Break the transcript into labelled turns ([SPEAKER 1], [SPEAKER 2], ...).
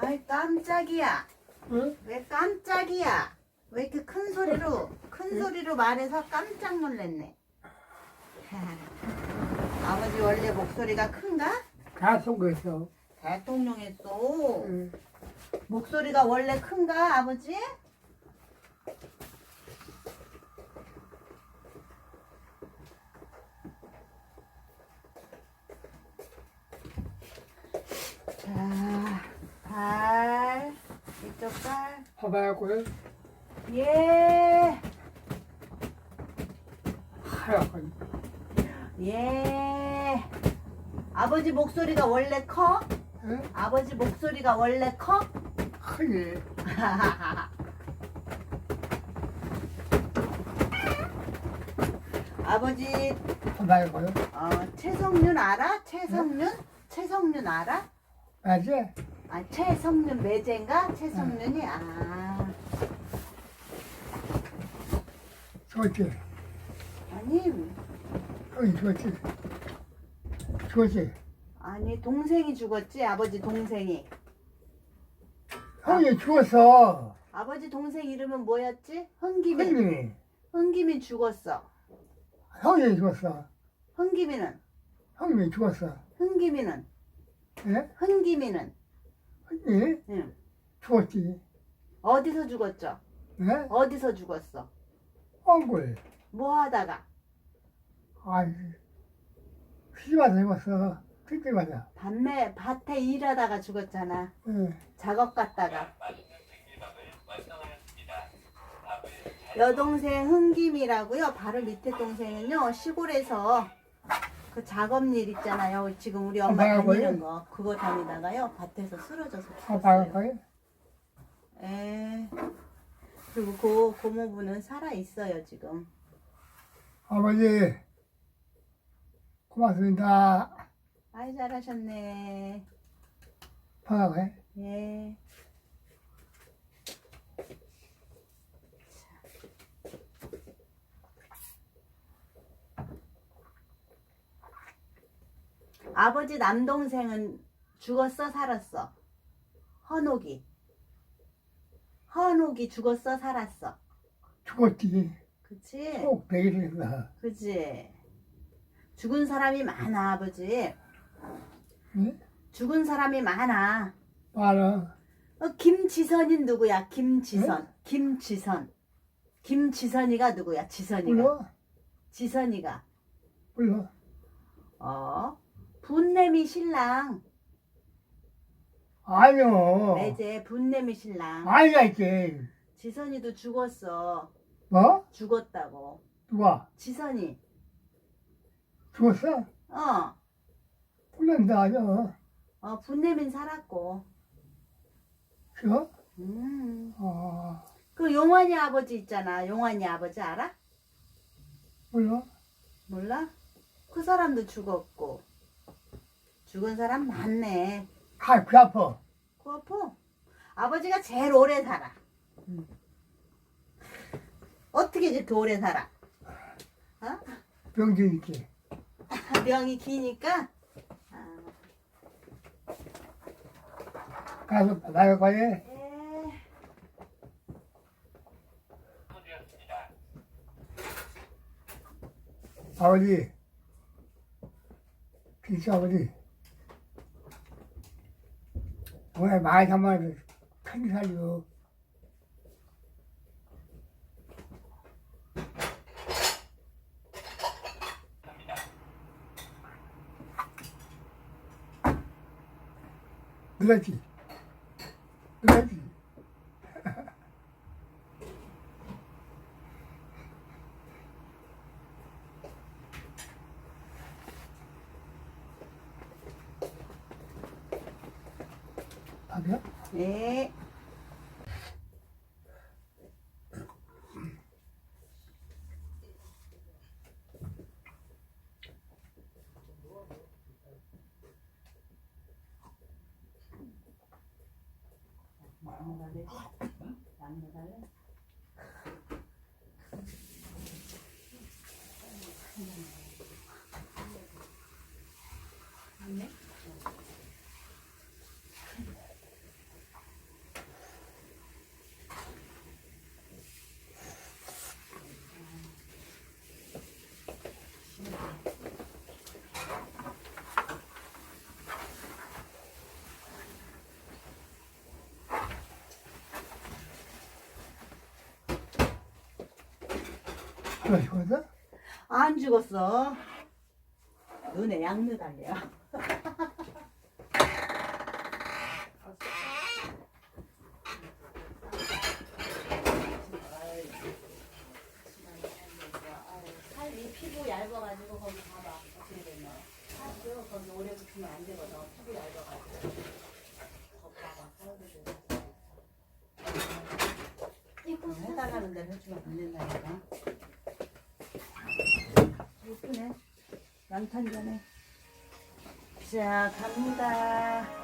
[SPEAKER 1] 아이 깜짝이야.
[SPEAKER 2] 응?
[SPEAKER 1] 왜 깜짝이야? 왜 이렇게 큰 소리로 큰 소리로 말해서 깜짝 놀랐네. 아버지 원래 목소리가 큰가?
[SPEAKER 2] 다 속였어.
[SPEAKER 1] 대통령의 또
[SPEAKER 2] 응.
[SPEAKER 1] 목소리가 원래 큰가 아버지? 자, 발 이쪽 발
[SPEAKER 2] 봐봐야고요.
[SPEAKER 1] 예.
[SPEAKER 2] 하얗고.
[SPEAKER 1] 예. 아버지 목소리가 원래 커?
[SPEAKER 2] 응?
[SPEAKER 1] 아버지 목소리가 원래 커?
[SPEAKER 2] 크지.
[SPEAKER 1] 아버지
[SPEAKER 2] 봐봐야고요.
[SPEAKER 1] 어, 최성윤 알아? 최성윤? 최성윤 알아?
[SPEAKER 2] 맞지?
[SPEAKER 1] 아 최성윤 매제인가? 최성윤이 아
[SPEAKER 2] 좋지.
[SPEAKER 1] 아니
[SPEAKER 2] 형이 좋지. 좋지.
[SPEAKER 1] 아니 동생이 죽었지 아버지 동생이
[SPEAKER 2] 형이 죽었어.
[SPEAKER 1] 아버지 동생 이름은 뭐였지? 흥기민
[SPEAKER 2] 형님이.
[SPEAKER 1] 흥기민 죽었어
[SPEAKER 2] 형이 죽었어.
[SPEAKER 1] 흥기민은
[SPEAKER 2] 형님이 죽었어.
[SPEAKER 1] 흥기민은
[SPEAKER 2] 예?
[SPEAKER 1] 흥기민은
[SPEAKER 2] 형이
[SPEAKER 1] 응.
[SPEAKER 2] 죽었지.
[SPEAKER 1] 어디서 죽었죠?
[SPEAKER 2] 예?
[SPEAKER 1] 어디서 죽었어?
[SPEAKER 2] 얼굴.
[SPEAKER 1] 뭐 하다가
[SPEAKER 2] 아이. 시집와서 죽었어. 그때마다.
[SPEAKER 1] 밤에 밭에 일하다가 죽었잖아
[SPEAKER 2] 예.
[SPEAKER 1] 작업 갔다가 여동생 흥김이라고요. 바로 밑에 동생은요 시골에서 그 작업일 있잖아요. 지금 우리 엄마
[SPEAKER 2] 아,
[SPEAKER 1] 다니는? 거 그거 다니다가요 밭에서 쓰러져서
[SPEAKER 2] 봐봐야
[SPEAKER 1] 죽었어요. 에 그리고 그 고모부는 살아 있어요 지금.
[SPEAKER 2] 아버지. 고맙습니다.
[SPEAKER 1] 아이 잘하셨네.
[SPEAKER 2] 봐봐요.
[SPEAKER 1] 예. 아버지 남동생은 죽었어 살았어? 헌옥이. 헌옥이 죽었어 살았어?
[SPEAKER 2] 죽었지.
[SPEAKER 1] 그치?
[SPEAKER 2] 꼭 베일이다.
[SPEAKER 1] 그치? 죽은 사람이 많아 아버지.
[SPEAKER 2] 응?
[SPEAKER 1] 죽은 사람이 많아.
[SPEAKER 2] 말아.
[SPEAKER 1] 어, 김지선이 누구야? 김지선. 김지선. 김지선이가 누구야? 지선이가.
[SPEAKER 2] 불러?
[SPEAKER 1] 지선이가.
[SPEAKER 2] 불러.
[SPEAKER 1] 어? 분내미 신랑.
[SPEAKER 2] 아니요.
[SPEAKER 1] 매제 분내미 신랑.
[SPEAKER 2] 아니야, 이게.
[SPEAKER 1] 지선이도 죽었어.
[SPEAKER 2] 뭐?
[SPEAKER 1] 죽었다고.
[SPEAKER 2] 누가?
[SPEAKER 1] 지선이.
[SPEAKER 2] 죽었어?
[SPEAKER 1] 어.
[SPEAKER 2] 불난다, 아니야.
[SPEAKER 1] 어, 분내민 살았고.
[SPEAKER 2] 저?
[SPEAKER 1] 음.
[SPEAKER 2] 아,
[SPEAKER 1] 그 용환이 아버지 있잖아. 용환이 아버지 알아?
[SPEAKER 2] 몰라?
[SPEAKER 1] 몰라? 그 사람도 죽었고. 죽은 사람 많네.
[SPEAKER 2] 아, 그 아파.
[SPEAKER 1] 그 아파. 아버지가 제일 오래 살아. 어떻게 이렇게 오래 살아? 어?
[SPEAKER 2] 병진 있지.
[SPEAKER 1] 명이 기니까. 아,
[SPEAKER 2] 가서 나갈 거야?
[SPEAKER 1] 에,
[SPEAKER 2] 아버지. 진짜 아버지. 오늘 많이 삼아서 큰 살이요. 그렇지. 그렇지. 안 돼요?
[SPEAKER 1] 네.
[SPEAKER 2] 안 해달래? 안 해달래? 죽었어?
[SPEAKER 1] 안 죽었어. 눈에 양느 달려. 살이 피부 얇아가지고 거기 봐봐 어떻게 됐나 살도 거기 오래 붙으면 안 되거든 피부 얇아가지고 거기 봐봐 살도 해달라는 대로 해주면 안 된다니까 전에. 자, 갑니다.